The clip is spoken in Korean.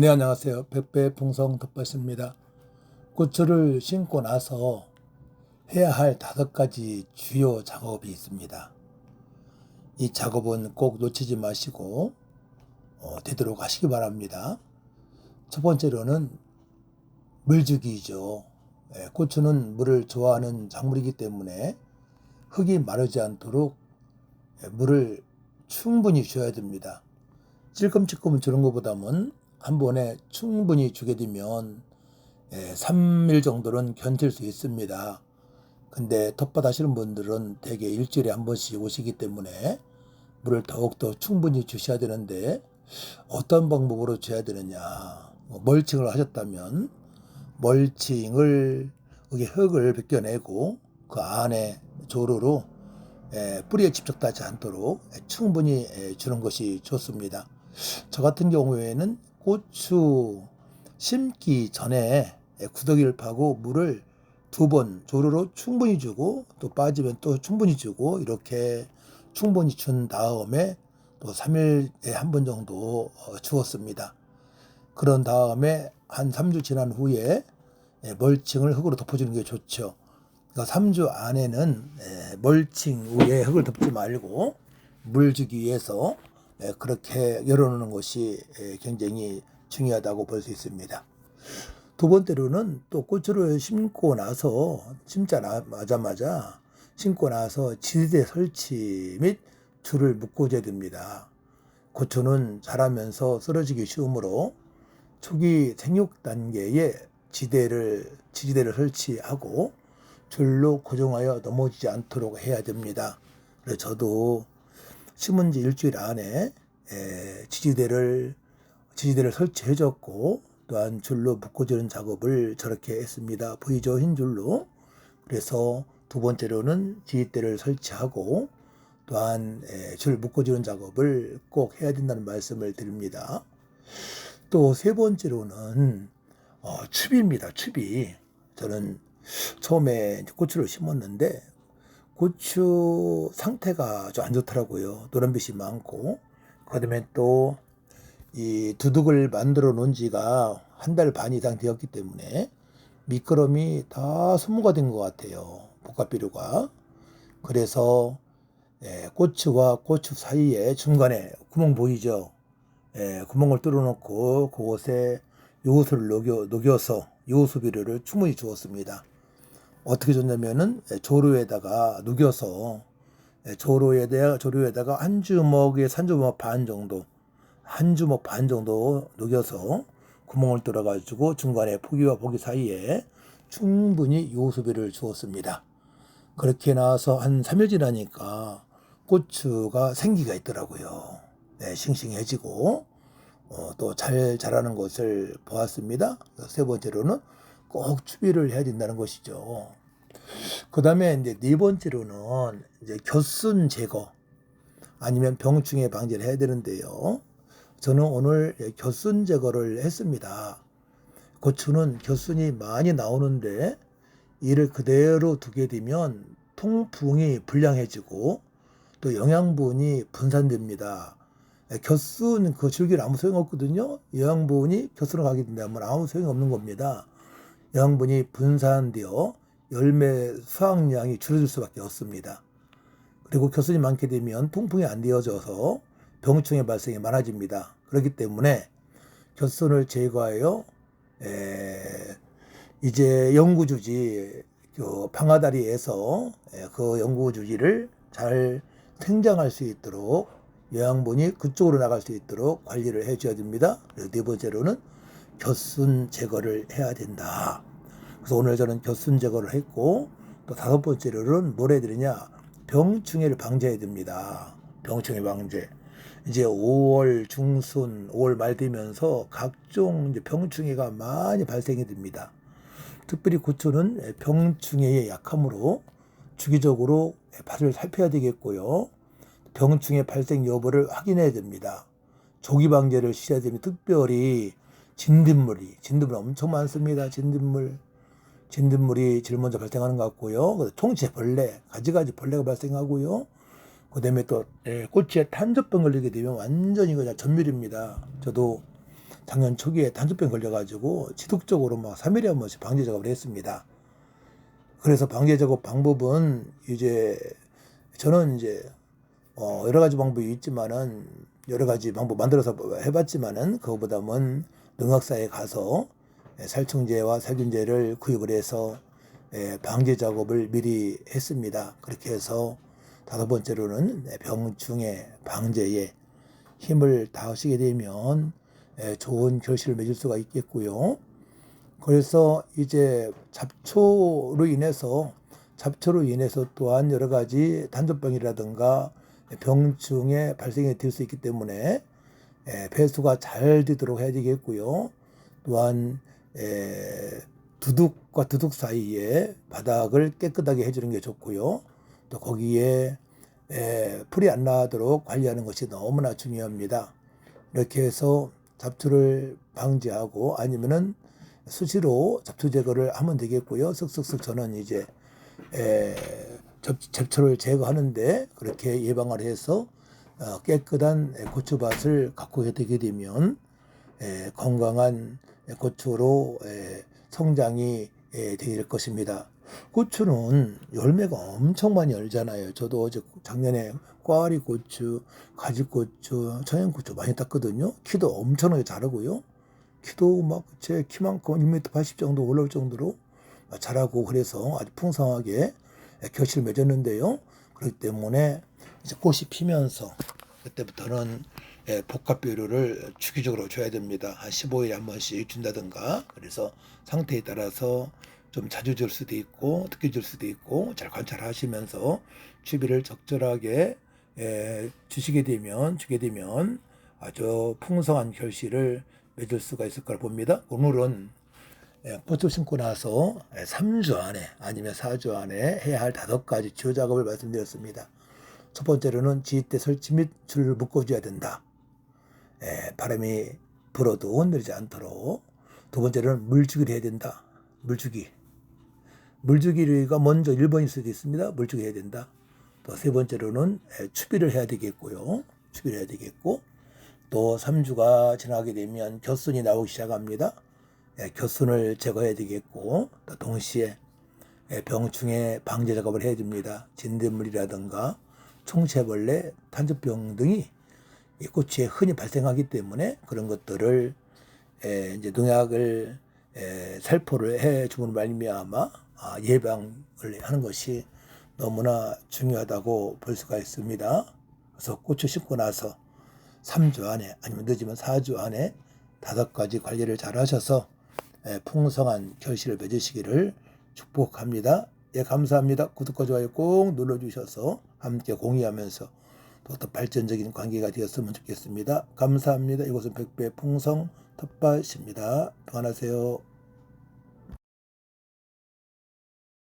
네, 안녕하세요. 백배 풍성 덮밥입니다. 고추를 심고 나서 해야 할 다섯 가지 주요 작업이 있습니다. 이 작업은 꼭 놓치지 마시고 어, 되도록 하시기 바랍니다. 첫 번째로는 물주기죠. 예, 고추는 물을 좋아하는 작물이기 때문에 흙이 마르지 않도록 예, 물을 충분히 줘야 됩니다. 찔끔찔끔 주는 것보다는 한 번에 충분히 주게 되면 예, 3일 정도는 견딜 수 있습니다. 근데 텃밭 하시는 분들은 대개 일주일에 한 번씩 오시기 때문에 물을 더욱더 충분히 주셔야 되는데 어떤 방법으로 줘야 되느냐 뭐 멀칭을 하셨다면 멀칭을 여기 흙을 벗겨내고 그 안에 조로로 예, 뿌리에 닿지 않도록 예, 충분히 예, 주는 것이 좋습니다. 저 같은 경우에는 고추 심기 전에 예, 구더기를 파고 물을 두 번 조르로 충분히 주고 또 빠지면 또 충분히 주고 이렇게 충분히 준 다음에 또 3일에 한 번 정도 어, 주었습니다. 그런 다음에 한 3주 지난 후에 예, 멀칭을 흙으로 덮어주는 게 좋죠. 그러니까 3주 안에는 예, 멀칭 위에 흙을 덮지 말고 물 주기 위해서 예, 그렇게 열어놓는 것이 예, 굉장히 중요하다고 볼 수 있습니다. 두 번째로는 또 고추를 심고 나서 심자마자마자 심고 나서 지대 설치 및 줄을 묶어줘야 됩니다. 고추는 자라면서 쓰러지기 쉬우므로 초기 생육 단계에 지대를 지지대를 설치하고 줄로 고정하여 넘어지지 않도록 해야 됩니다. 그래서 저도 심은 지 일주일 안에 에, 지지대를 지지대를 설치해 줬고 또한 줄로 묶어주는 작업을 저렇게 했습니다. 보이죠? 흰 줄로. 그래서 두 번째로는 지지대를 설치하고 또한 에, 줄 묶어주는 작업을 꼭 해야 된다는 말씀을 드립니다. 또 세 번째로는 어, 추비입니다. 추비. 저는 처음에 고추를 심었는데 고추 상태가 좀 안 좋더라고요. 노란빛이 많고 그다음에 또 이 두둑을 만들어 놓은 지가 한 달 반 이상 되었기 때문에 미끄럼이 다 소모가 된 것 같아요. 복합비료가. 그래서 예, 고추와 고추 사이에 중간에 구멍 보이죠? 예, 구멍을 뚫어놓고 그곳에 요소를 녹여, 녹여서 요소 비료를 충분히 주었습니다. 어떻게 줬냐면은 예, 조루에다가 녹여서 예, 조루에다가 조루에다가 한 주먹에 한 주먹 반 정도 한 주먹 반 정도 녹여서 구멍을 뚫어 가지고 중간에 포기와 포기 사이에 충분히 요소비를 주었습니다. 그렇게 나와서 한 3일 지나니까 고추가 생기가 있더라고요. 네, 싱싱해지고 어, 또 잘 자라는 것을 보았습니다. 세 번째로는 꼭 추비를 해야 된다는 것이죠. 그 다음에 이제 네 번째로는 이제 겨순 제거 아니면 병충해 방지를 해야 되는데요. 저는 오늘 겨순 제거를 했습니다. 고추는 겨순이 많이 나오는데 이를 그대로 두게 되면 통풍이 불량해지고 또 영양분이 분산됩니다. 겨순 그 줄기는 아무 소용 없거든요. 영양분이 겨순으로 가게 된다면 아무 소용이 없는 겁니다. 영양분이 분산되어 열매 수확량이 줄어들 수밖에 없습니다. 그리고 겨순이 많게 되면 통풍이 안 되어져서 병충해 발생이 많아집니다. 그렇기 때문에 겨순을 제거하여 에, 이제 연구주지 그 방아다리에서 에, 그 연구주지를 잘 생장할 수 있도록 영양분이 그쪽으로 나갈 수 있도록 관리를 해줘야 됩니다. 네 번째로는 겨순 제거를 해야 된다. 그래서 오늘 저는 겨순 제거를 했고 또 다섯 번째로는 뭘 해야 되느냐 병충해를 방지해야 됩니다. 병충해 방제. 이제 5월 중순, 5월 말 되면서 각종 병충해가 많이 발생이 됩니다. 특별히 고추는 병충해에 약하므로 주기적으로 발을 살펴야 되겠고요. 병충해 발생 여부를 확인해야 됩니다. 조기 방제를 됩니다. 특별히 진딧물이, 진딧물 엄청 많습니다. 진딧물. 진딧물이 제일 먼저 발생하는 것 같고요. 통째 벌레, 가지가지 벌레가 발생하고요. 그 다음에 또 예, 꽃에 탄저병 걸리게 되면 완전히 그냥 전멸입니다. 저도 작년 초기에 단두병 걸려가지고 지속적으로 막 3일에 한 번씩 방제 작업을 했습니다. 그래서 방제 작업 방법은 이제 저는 이제 어 여러 가지 방법이 있지만은 여러 가지 방법 만들어서 해봤지만은 그거보다는 능학사에 가서 예, 살충제와 살균제를 구입을 해서 예, 방제 작업을 미리 했습니다. 그렇게 해서 다섯 번째로는 병충해 방제에 힘을 다하시게 되면 예, 좋은 결실을 맺을 수가 있겠고요. 그래서 이제 잡초로 인해서 잡초로 인해서 또한 여러 가지 단전병이라든가 병충해 발생이 될 수 있기 때문에 예, 배수가 잘 되도록 해야 되겠고요. 또한 에, 두둑과 두둑 사이에 바닥을 깨끗하게 해주는 게 좋고요. 또 거기에 에, 풀이 안 나도록 관리하는 것이 너무나 중요합니다. 이렇게 해서 잡초를 방지하고 아니면은 수시로 잡초 제거를 하면 되겠고요. 쓱쓱쓱 저는 이제 에, 접, 잡초를 제거하는데 그렇게 예방을 해서 어, 깨끗한 고추밭을 갖고 되게 되면 에, 건강한 고추로 에, 성장이 에, 될 것입니다. 고추는 열매가 엄청 많이 열잖아요. 저도 어제 작년에 꽈리 고추, 가지 고추, 청양 고추 많이 땄거든요. 키도 엄청나게 자라고요. 키도 막 제 키만큼 1m 80 정도 올라올 정도로 자라고 그래서 아주 풍성하게 결실 맺었는데요. 그렇기 때문에 이제 꽃이 피면서 그때부터는 예, 복합비료를 주기적으로 줘야 됩니다. 한 15일에 한 번씩 준다든가. 그래서 상태에 따라서 좀 자주 줄 수도 있고 늦게 줄 수도 있고 잘 관찰하시면서 추비를 적절하게 예, 주시게 되면 주게 되면 아주 풍성한 결실을 맺을 수가 있을 거라 봅니다. 오늘은 예, 꽃을 심고 나서 3주 안에 아니면 4주 안에 해야 할 다섯 가지 주요 작업을 말씀드렸습니다. 첫 번째로는 지휘대 설치 및 줄을 묶어줘야 된다. 예, 바람이 불어도 흔들리지 않도록. 두 번째로는 물주기를 해야 된다. 물주기. 물주기가 먼저 1번일 수도 있습니다. 물주기 해야 된다. 또 세 번째로는 예, 추비를 해야 되겠고요. 추비를 해야 되겠고 또 3주가 지나게 되면 겨순이 나오기 시작합니다. 예, 겨순을 제거해야 되겠고 또 동시에 예, 병충해 방제 작업을 해야 됩니다. 진딧물이라든가 총체벌레, 탄저병 등이 이 고추에 흔히 발생하기 때문에 그런 것들을 에, 이제 농약을 에, 살포를 해 주는 말미암아 아, 예방을 하는 것이 너무나 중요하다고 볼 수가 있습니다. 그래서 고추 심고 나서 3주 안에 아니면 늦으면 4주 안에 다섯 가지 관리를 잘 하셔서 에, 풍성한 결실을 맺으시기를 축복합니다. 예, 감사합니다. 구독과 좋아요 꼭 눌러주셔서 함께 공유하면서 더 발전적인 관계가 되었으면 좋겠습니다. 감사합니다. 이곳은 백배 풍성 텃밭입니다. 평안하세요.